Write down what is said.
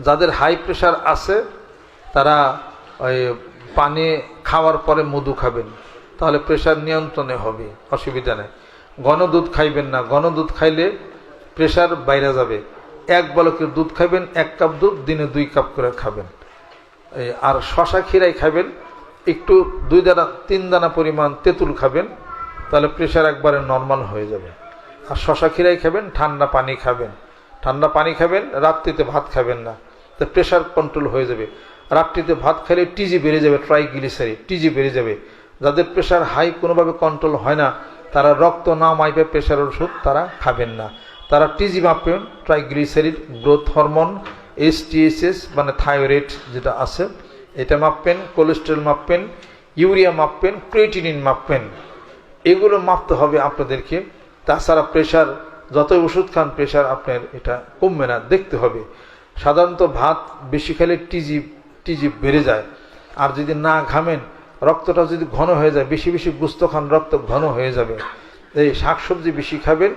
যাদের high pressure আছে, তারা ওই পানি খাওয়ার পরে মধু খাবেন। তাহলে প্রেশার নিয়ন্ত্রণে হবে, অসুবিধা নেই। ঘন দুধ খাইবেন না। ঘন দুধ খাইলে প্রেশার বাইরে যাবে। এক বলকের দুধ খাবেন, এক কাপ দুধ, দিনে দুই কাপ করে খাবেন। আর শশা ক্ষীরাই খাবেন, একটু দুই দানা, তিন দানা পরিমাণ তেঁতুল খাবেন, তাহলে প্রেশার একবারে নর্মাল হয়ে যাবে। আর শশা ক্ষীরাই খাবেন, ঠান্ডা পানি খাবেন। ঠান্ডা পানি খাবেন, রাত্রিতে ভাত খাবেন না। তো প্রেশার কন্ট্রোল হয়ে যাবে। রাত্রিতে ভাত খেলে টিজি বেড়ে যাবে ট্রাইগ্লিসারি টিজি বেড়ে যাবে। যাদের প্রেশার হাই কোনোভাবে কন্ট্রোল হয় না, তারা রক্ত না মাইপে প্রেশার ওষুধ তারা খাবেন না। তারা টিজি মাপবেন ট্রাইগ্লিসারিড গ্রোথ হরমোন এসটিএসএস মানে থাইরয়েড যেটা আছে, এটা মাপবেন কোলেস্ট্রল মাপবেন ইউরিয়া মাপবেন ক্রিয়েটিনিন মাপবেন এগুলো মাপতে হবে আপনাদেরকে। তাছাড়া প্রেশার যতই ওষুধ খান প্রেশার আপনার এটা কমবে না, দেখতে হবে। সাধারণত ভাত বেশি খেলে টিজি টিজি বেড়ে যায়। আর যদি না ঘামেন রক্তটা যদি ঘন হয়ে যায়, বেশি বেশি গুস্ত খান, রক্ত ঘন হয়ে যাবে। এই শাকসবজি বেশি খাবেন